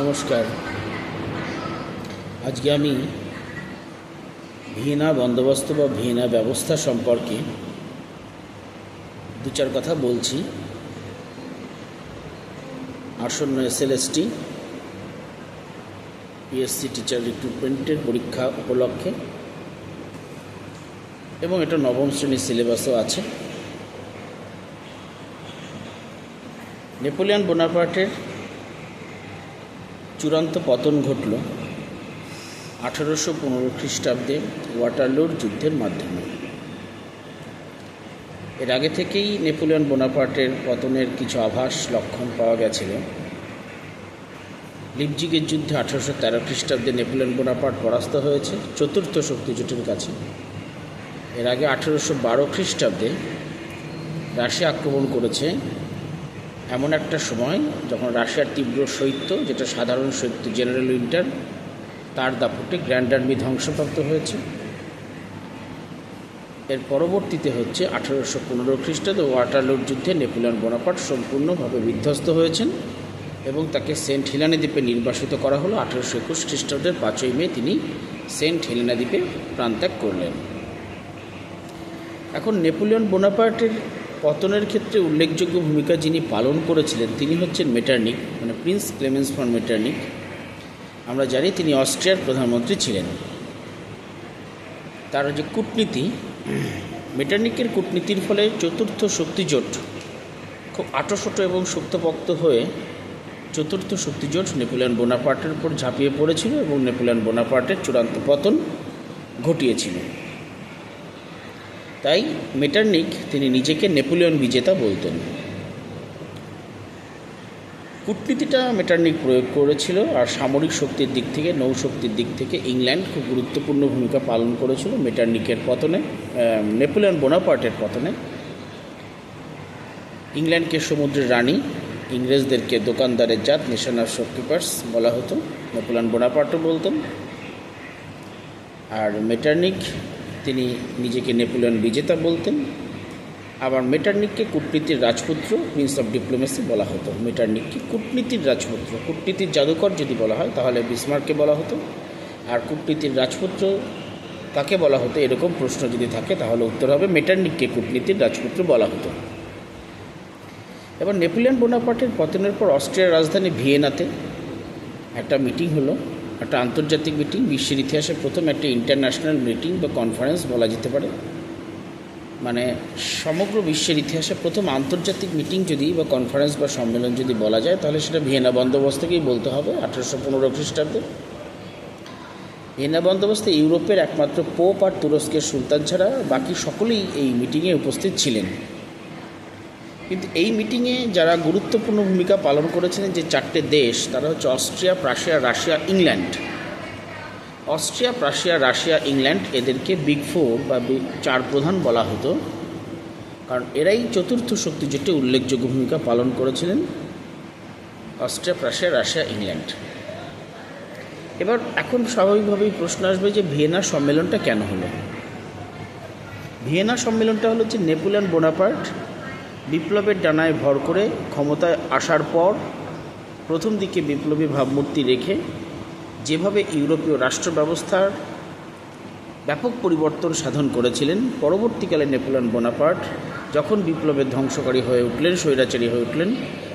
নমস্কার। আজকে আমি ভিয়েনা বন্দোবস্ত বা ভিয়েনা ব্যবস্থা সম্পর্কে দু চার কথা বলছি। আসন্ন এসএলএসটি পিএসসি টিচার রিক্রুটমেন্টের পরীক্ষা উপলক্ষে এবং এটা নবম শ্রেণির সিলেবাসও আছে। নেপোলিয়ান বোনাপার্টের চূড়ান্ত পতন ঘটল আঠারোশো পনেরো খ্রিস্টাব্দে ওয়াটারলুর যুদ্ধের মাধ্যমে। এর আগে থেকেই নেপোলিয়ন বোনাপার্টের পতনের কিছু আভাস, লক্ষণ পাওয়া গেছিল। লিপজিগের যুদ্ধে আঠারোশো তেরো খ্রিস্টাব্দে নেপোলিয়ন বোনাপার্ট পরাস্ত হয়েছে চতুর্থ শক্তিজোটের কাছে। এর আগে আঠেরোশো বারো খ্রিস্টাব্দে রাশিয়া আক্রমণ করেছে এমন একটা সময় যখন রাশিয়ার তীব্র শৈত্য যেটা সাধারণ শৈত্য জেনারেল উইন্টার, তার দাপটে গ্র্যান্ড আর্মি ধ্বংসপ্রাপ্ত হয়েছে। এর পরবর্তীতে হচ্ছে আঠারোশো পনেরো খ্রিস্টাব্দে ওয়াটারলুর যুদ্ধে নেপোলিয়ন বোনাপার্ট সম্পূর্ণভাবে বিধ্বস্ত হয়েছেন এবং তাকে সেন্ট হেলানা দ্বীপে নির্বাসিত করা হলো আঠারোশো একুশ খ্রিস্টাব্দের পাঁচই মে তিনি সেন্ট হেলেনা দ্বীপে প্রাণত্যাগ করলেন। এখন নেপোলিয়ন বোনাপার্টের পতনের ক্ষেত্রে উল্লেখযোগ্য ভূমিকা যিনি পালন করেছিলেন, তিনি হচ্ছেন মেটার্নিক মানে প্রিন্স ক্লেমেন্স ফন মেটার্নিক। আমরা জানি তিনি অস্ট্রিয়ার প্রধানমন্ত্রী ছিলেন। তার যে কূটনীতি, মেটার্নিকের কূটনীতির ফলে চতুর্থ শক্তিজোট খুব আটোশটো এবং শক্তপোক্ত হয়ে চতুর্থ শক্তিজোট নেপোলিয়ান বোনাপার্টের উপর ঝাঁপিয়ে পড়েছিল এবং নেপোলিয়ান বোনাপার্টের চূড়ান্ত পতন ঘটিয়েছিল। তাই মেটার্নিক তিনি নিজেকে নেপোলিয়ন বিজেতা বলতেন। কূটনীতিটা মেটার্নিক প্রয়োগ করেছিল আর সামরিক শক্তির দিক থেকে, নৌশক্তির দিক থেকে ইংল্যান্ড খুব গুরুত্বপূর্ণ ভূমিকা পালন করেছিল মেটার্নিকের পতনে নেপোলিয়ন বোনাপার্টের পতনে। ইংল্যান্ডকে সমুদ্রের রানী, ইংরেজদেরকে দোকানদারের জাত নেশন অফ শপকিপার্স বলা হতো, নেপোলিয়ন বোনাপার্টও বলতেন। আর মেটার্নিক তিনি নিজেকে নেপোলিয়ন বিজেতা বলতেন। আবার মেটার্নিককে কূটনীতির রাজপুত্র প্রিন্স অফ ডিপ্লোমেসি বলা হতো। মেটার্নিককে কূটনীতির রাজপুত্র, কূটনীতির জাদুকর যদি বলা হয়, তাহলে বিসমার্ককে বলা হতো। আর কূটনীতির রাজপুত্র কাকে বলা হতো, এরকম প্রশ্ন যদি থাকে, তাহলে উত্তর হবে মেটার্নিককে কূটনীতির রাজপুত্র বলা হতো। এবার নেপোলিয়ান বোনাপার্টের পতনের পর অস্ট্রিয়ার রাজধানী ভিয়েনাতে একটা মিটিং হলো। একটা আন্তর্জাতিক মিটিং বিশ্বের ইতিহাসে প্রথম একটা ইন্টারন্যাশনাল মিটিং বা কনফারেন্স বলা যেতে পারে। মানে সমগ্র বিশ্বের ইতিহাসে প্রথম আন্তর্জাতিক মিটিং যদি বা কনফারেন্স বা সম্মেলন যদি বলা যায়, তাহলে সেটা ভিয়েনা বন্দোবস্তকেই বলতে হবে, আঠেরোশো পনেরো খ্রিস্টাব্দে। ভিয়েনা বন্দোবস্তে ইউরোপের একমাত্র পোপ আর তুরস্কের সুলতান ছাড়া বাকি সকলেই এই মিটিংয়ে উপস্থিত ছিলেন। কিন্তু এই মিটিংয়ে যারা গুরুত্বপূর্ণ ভূমিকা পালন করেছিলেন যে চারটে দেশ, তারা হচ্ছে Austria, Prussia, Russia, England. Austria, Prussia, Russia, England এদেরকে বিগ ফোর বা চার প্রধান বলা হতো। কারণ এরাই চতুর্থ শক্তিজোটে উল্লেখযোগ্য ভূমিকা পালন করেছিলেন। Austria, Prussia, Russia, England. এবার এখন স্বাভাবিকভাবেই প্রশ্ন আসবে যে ভিয়েনা সম্মেলনটা কেন হলো? ভিয়েনা সম্মেলনটা হলো যে নেপোলিয়ান বোনাপার্ট বিপ্লবের ডানায় ভর করে ক্ষমতায় আসার পর প্রথম দিকে বিপ্লবী ভাবমূর্তি রেখে যেভাবে ইউরোপীয় রাষ্ট্র ব্যবস্থার ব্যাপক পরিবর্তন সাধন করেছিলেন, পরবর্তীকালে নেপোলিয়ন বোনাপার্ট যখন বিপ্লবের ধ্বংসকারী হয়ে উঠলেন, স্বৈরাচারী হয়ে উঠলেন,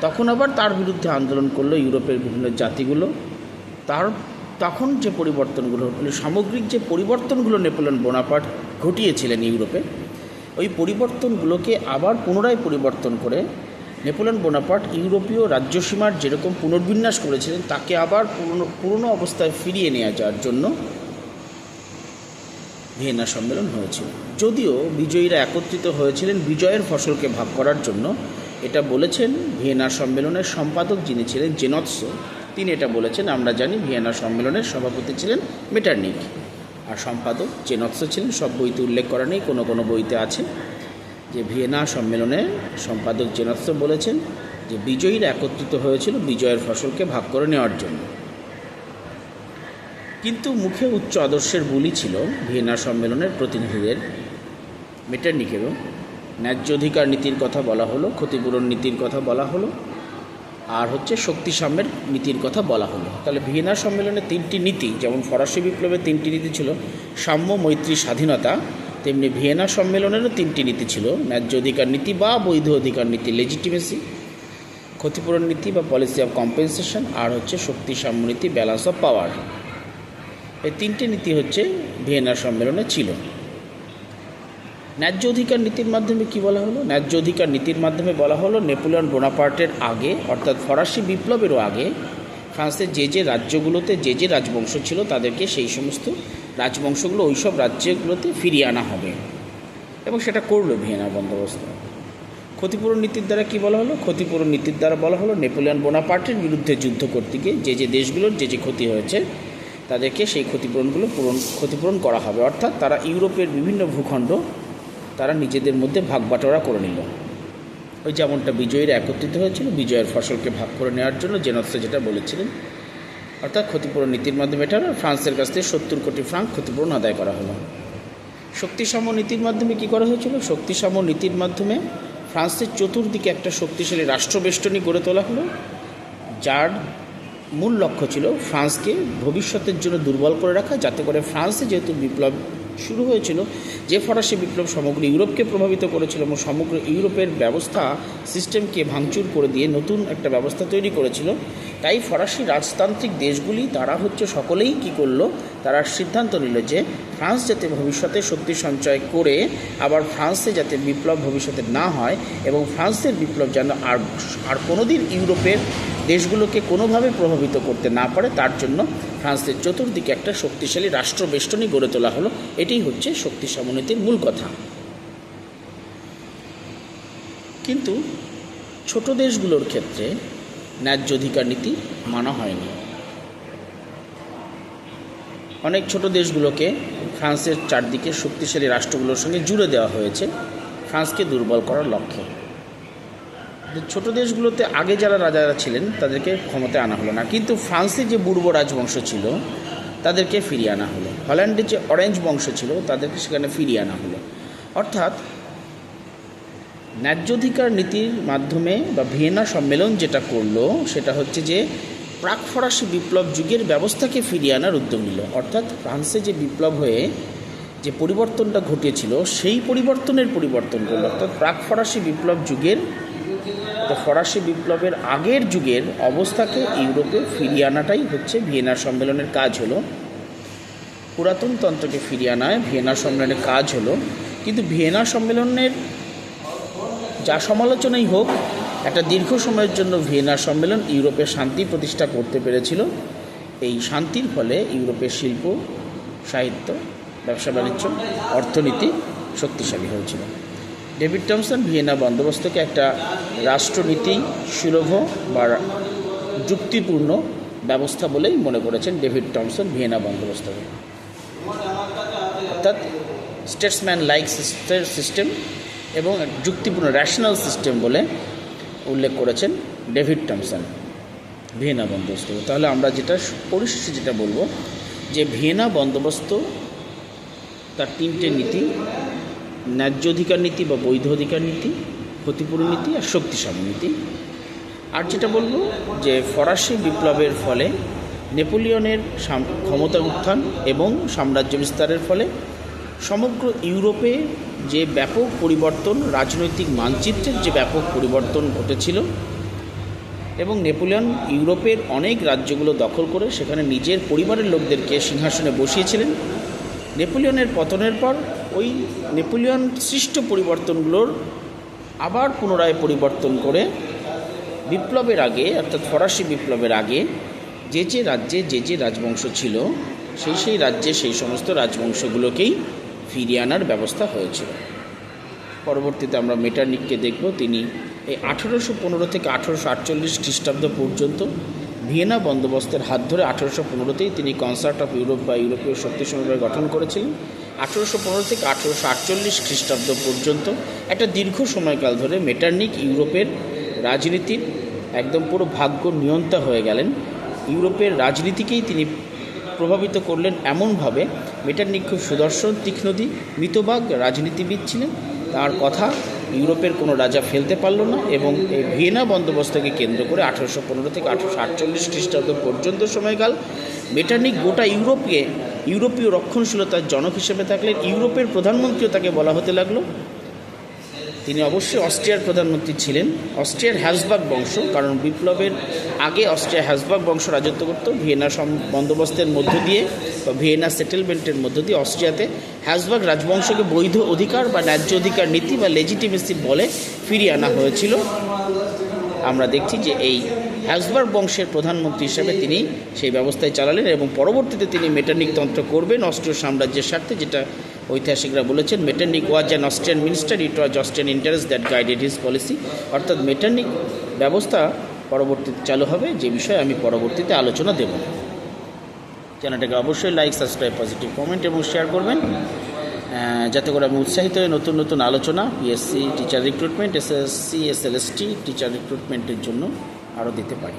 তখন আবার তার বিরুদ্ধে আন্দোলন করল ইউরোপের বিভিন্ন জাতিগুলো। তার তখন যে পরিবর্তনগুলো সামগ্রিক যে পরিবর্তনগুলো নেপোলিয়ন বোনাপার্ট ঘটিয়েছিলেন ইউরোপে ওই পরিবর্তনগুলোকে আবার পুনরায় পরিবর্তন করে নেপোলিয়ন বোনাপার্ট ইউরোপীয় রাজ্যসীমার যেরকম পুনর্বিন্যাস করেছিলেন, তাকে আবার পুরনো পুরনো অবস্থায় ফিরিয়ে নিয়ে যাওয়ার জন্য ভিয়েনা সম্মেলন হয়েছিল। যদিও বিজয়ীরা একত্রিত হয়েছিলেন বিজয়ের ফসলকে ভাগ করার জন্য। এটা বলেছেন ভিয়েনা সম্মেলনের সম্পাদক যিনি ছিলেন জেনৎস। তিনি এটা বলেছেন, আমরা জানি ভিয়েনা সম্মেলনের সভাপতি ছিলেন মেটার্নিক। আর সম্পাদক জেনৎস ছিলেন, সব বইতে উল্লেখ করা নেই, কোনো কোনো বইতে আছে। যে ভিয়েনা সম্মেলনে সম্পাদক জেনৎস বলেছেন, যে বিজয়ীরা একত্রিত হয়েছিল বিজয়ের ফসলকে ভাগ করে নেওয়ার জন্য। কিন্তু মুখে উচ্চ আদর্শের বুলি ছিল ভিয়েনা সম্মেলনের প্রতিনিধিদের মেটার্নিকেরও। ন্যায্য অধিকার নীতির কথা বলা হলো, ক্ষতিপূরণ নীতির কথা বলা হলো আর হচ্ছে শক্তি সাম্যের নীতির কথা বলা হলো। তাহলে ভিয়েনা সম্মেলনে তিনটি নীতি, যেমন ফরাসি বিপ্লবের তিনটি নীতি ছিল, সাম্য মৈত্রী স্বাধীনতা, তেমনি ভিয়েনা সম্মেলনেরও তিনটি নীতি ছিল, ন্যায্য অধিকার নীতি বা বৈধ অধিকার নীতি লেজিটিমেসি ক্ষতিপূরণ নীতি বা পলিসি অফ কম্পেনসেশন আর হচ্ছে শক্তি সাম্য নীতি ব্যালেন্স অফ পাওয়ার এই তিনটি নীতি হচ্ছে ভিয়েনা সম্মেলনে ছিল। ন্যায্য অধিকার নীতির মাধ্যমে কি বলা হলো? ন্যায্য অধিকার নীতির মাধ্যমে বলা হলো নেপোলিয়ন বোনাপার্টের আগে, অর্থাৎ ফরাসি বিপ্লবেরও আগে, ফ্রান্সের যে যে রাজ্যগুলোতে যে যে রাজবংশ ছিল তাদেরকে সেই সমস্ত রাজবংশগুলো ওই সব রাজ্যগুলোতে ফিরিয়ে আনা হবে। এবং সেটা করল ভিয়েনা বন্দোবস্ত। ক্ষতিপূরণ নীতির দ্বারা কি বলা হলো? ক্ষতিপূরণ নীতির দ্বারা বলা হলো নেপোলিয়ন বোনাপার্টের বিরুদ্ধে যুদ্ধ করতে গিয়ে যে যে দেশগুলোর যে যে ক্ষতি হয়েছে, তাদেরকে সেই ক্ষতিপূরণগুলো পূরণ, ক্ষতিপূরণ করা হবে। অর্থাৎ তারা ইউরোপের বিভিন্ন ভূখণ্ড তারা নিজেদের মধ্যে ভাগ বাটোয়ারা করে নিল। ওই যেমনটা বিজয়ীরা একত্রিত হয়েছিল, বিজয়ের ফসলকে ভাগ করে নেওয়ার জন্য জেনসে যেটা বলেছিলেন, অর্থাৎ ক্ষতিপূরণ নীতির মাধ্যমে এটা ফ্রান্সের কাছ থেকে সত্তর কোটি ফ্রাঙ্ক ক্ষতিপূরণ আদায় করা হলো। শক্তিসম নীতির মাধ্যমে কি করা হয়েছিল? শক্তিসম নীতির মাধ্যমে ফ্রান্সের চতুর্দিকে একটা শক্তিশালী রাষ্ট্রবেষ্টনী গড়ে তোলা হলো, যার মূল লক্ষ্য ছিল ফ্রান্সকে ভবিষ্যতের জন্য দুর্বল করে রাখা, যাতে করে ফ্রান্সে যেহেতু বিপ্লব শুরু হয়েছিল যে ফরাসি বিপ্লব সমগ্র ইউরোপকে প্রভাবিত করেছিল এবং সমগ্র ইউরোপের ব্যবস্থা সিস্টেমকে ভাঙচুর করে দিয়ে নতুন একটা ব্যবস্থা তৈরি করেছিল। তাই ফরাসি রাজতান্ত্রিক দেশগুলি, তারা হচ্ছে সকলেই কি করল? তারা সিদ্ধান্ত নিল যে ফ্রান্স যাতে ভবিষ্যতে শক্তি সঞ্চয় করে, আবার ফ্রান্সে যাতে বিপ্লব ভবিষ্যতে না হয় এবং ফ্রান্সের বিপ্লব যেন আর আর কোনোদিন ইউরোপের দেশগুলোকে কোনোভাবে প্রভাবিত করতে না পারে, তার জন্য ফ্রান্সের চতুর্দিকে একটা শক্তিশালী রাষ্ট্রবেষ্টনী গড়ে তোলা হলো। এটাই হচ্ছে শক্তি সমনীতির মূল কথা। কিন্তু ছোট দেশগুলোর ক্ষেত্রে ন্যায্য অধিকার নীতি মানা হয়নি। অনেক ছোট দেশগুলোকে ফ্রান্সের চারদিকে শক্তিশালী রাষ্ট্রগুলোর সঙ্গে জুড়ে দেওয়া হয়েছে। ফ্রান্সকে দুর্বল করার লক্ষ্যে। ছোট দেশগুলোতে আগে যারা রাজারা ছিলেন, তাদেরকে ক্ষমতায় আনা হলো না। কিন্তু ফ্রান্সে যে পূর্ব রাজবংশ ছিল, তাদেরকে ফিরিয়ে আনা হলো। হল্যান্ডে যে অরেঞ্জ বংশ ছিল, তাদেরকে সেখানে ফিরিয়ে আনা হলো। অর্থাৎ ন্যায্যাধিকার নীতির মাধ্যমে বা ভিয়েনা সম্মেলন যেটা করল, সেটা হচ্ছে যে প্রাক ফরাসি বিপ্লব যুগের ব্যবস্থাকে ফিরিয়ে আনার উদ্যোগ নিল। অর্থাৎ ফ্রান্সে যে বিপ্লব হয়ে যে পরিবর্তনটা ঘটেছিল সেই পরিবর্তনের পরিবর্তন করল। অর্থাৎ প্রাক ফরাসি বিপ্লব যুগের ফরাসি বিপ্লবের আগের যুগের অবস্থাকে ইউরোপে ফিরিয়ে আনাটাই হচ্ছে ভিয়েনা সম্মেলনের কাজ হলো। পুরাতন তন্ত্রকে ফিরিয়ে আনায় ভিয়েনা সম্মেলনের কাজ হলো। কিন্তু ভিয়েনা সম্মেলনের যা সমালোচনাই হোক, একটা দীর্ঘ সময়ের জন্য ভিয়েনা সম্মেলন ইউরোপে শান্তি প্রতিষ্ঠা করতে পেরেছিল। এই শান্তির ফলে ইউরোপের শিল্প, সাহিত্য, ব্যবসা বাণিজ্য, অর্থনীতি শক্তিশালী হয়েছিল। ডেভিড টমসন ভিয়েনা বন্দোবস্তকে একটা রাষ্ট্রনীতি সুলভ বা যুক্তিপূর্ণ ব্যবস্থা বলেই মনে করেছেন ডেভিড টমসন ভিয়েনা বন্দোবস্তকে। অর্থাৎ স্টেটসম্যান লাইক সিস্টেম এবং যুক্তিপূর্ণ র্যাশনাল সিস্টেম বলে উল্লেখ করেছেন ডেভিড টমসন ভিয়েনা বন্দোবস্ত তাহলে আমরা যেটা পরিশেষে যেটা বলব যে ভিয়েনা বন্দোবস্ত তার তিনটে নীতি ন্যায্য অধিকার নীতি বা বৈধ অধিকার নীতি, ক্ষতিপূরণ নীতি আর শক্তিশালী নীতি। আর যেটা বলব যে ফরাসি বিপ্লবের ফলে, নেপোলিয়নের ক্ষমতা উত্থান এবং সাম্রাজ্য বিস্তারের ফলে সমগ্র ইউরোপে যে ব্যাপক পরিবর্তন, রাজনৈতিক মানচিত্রের যে ব্যাপক পরিবর্তন ঘটেছিল এবং নেপোলিয়ন ইউরোপের অনেক রাজ্যগুলো দখল করে সেখানে নিজের পরিবারের লোকদেরকে সিংহাসনে বসিয়েছিলেন, নেপোলিয়নের পতনের পর ওই নেপোলিয়ন সৃষ্ট পরিবর্তনগুলোর আবার পুনরায় পরিবর্তন করে বিপ্লবের আগে, অর্থাৎ ফরাসি বিপ্লবের আগে, যে যে রাজ্যে যে যে রাজবংশ ছিল, সেই সেই রাজ্যে সেই সমস্ত রাজবংশগুলোকেই ফিরিয়ে আনার ব্যবস্থা হয়েছিল পরবর্তীতে আমরা মেটারনিককে দেখব, তিনি এই আঠেরোশো পনেরো থেকে আঠেরোশো আটচল্লিশ খ্রিস্টাব্দ পর্যন্ত ভিয়েনা বন্দোবস্তের হাত ধরে আঠেরোশো পনেরোতেই তিনি কনসার্ট অফ ইউরোপ বা ইউরোপীয় শক্তি সমবায় গঠন করেছিলেন। আঠেরোশো পনেরো থেকে আঠেরোশো আটচল্লিশ খ্রিস্টাব্দ পর্যন্ত একটা দীর্ঘ সময়কাল ধরে মেটার্নিক ইউরোপের রাজনীতির একদম পুরো ভাগ্য নিয়ন্তা হয়ে গেলেন। ইউরোপের রাজনীতিকেই তিনি প্রভাবিত করলেন এমনভাবে মেটার্নিক খুব সুদর্শন, তীক্ষ্ণদী মিতবাগ রাজনীতিবিদ ছিলেন। তার কথা ইউরোপের কোনো রাজা ফেলতে পারল না এবং এই ভিয়েনা বন্দোবস্তকে কেন্দ্র করে আঠারোশো পনেরো থেকে আঠারোশো আটচল্লিশ খ্রিস্টাব্দ পর্যন্ত সময়কাল মেটানিক গোটা ইউরোপকে, ইউরোপীয় রক্ষণশীলতার জনক হিসেবে থাকলেন, ইউরোপের প্রধানমন্ত্রীও তাকে বলা হতে লাগল। তিনি অবশ্যই অস্ট্রিয়ার প্রধানমন্ত্রী ছিলেন। অস্ট্রিয়ার হ্যাসবার্গ বংশ, কারণ বিপ্লবের আগে অস্ট্রিয়া হ্যাসবার্গ বংশ রাজত্ব করত। ভিয়েনা বন্দোবস্তের মধ্য দিয়ে বা ভিয়েনা সেটেলমেন্টের মধ্য দিয়ে অস্ট্রিয়াতে হ্যাসবার্গ রাজবংশকে বৈধ অধিকার বা ন্যায্য অধিকার, নীতি বা লেজিটিমেসি বলে ফিরিয়ে আনা হয়েছিল। আমরা দেখছি যে এই হ্যাসবার্গ বংশের প্রধানমন্ত্রী হিসেবে তিনি সেই ব্যবস্থায় চালালেন এবং পরবর্তীতে তিনি মেটার্নিক তন্ত্র করবেন অস্ট্রীয় সাম্রাজ্যের স্বার্থে, যেটা ঐতিহাসিকরা বলেছেন, Metternich was an Austrian minister, it was Austrian interest that guided his policy অর্থাৎ মেটার্নিক ব্যবস্থা পরবর্তীতে চালু হবে, যে বিষয়ে আমি পরবর্তীতে আলোচনা দেব। চ্যানেলটাকে অবশ্যই লাইক সাবস্ক্রাইব পজিটিভ কমেন্ট এবং শেয়ার করবেন। যাতে করে আমি উৎসাহিত হয়ে নতুন নতুন আলোচনা PSC teacher recruitment SSC SLST teacher রিক্রুটমেন্টের জন্য আরও দিতে পারি।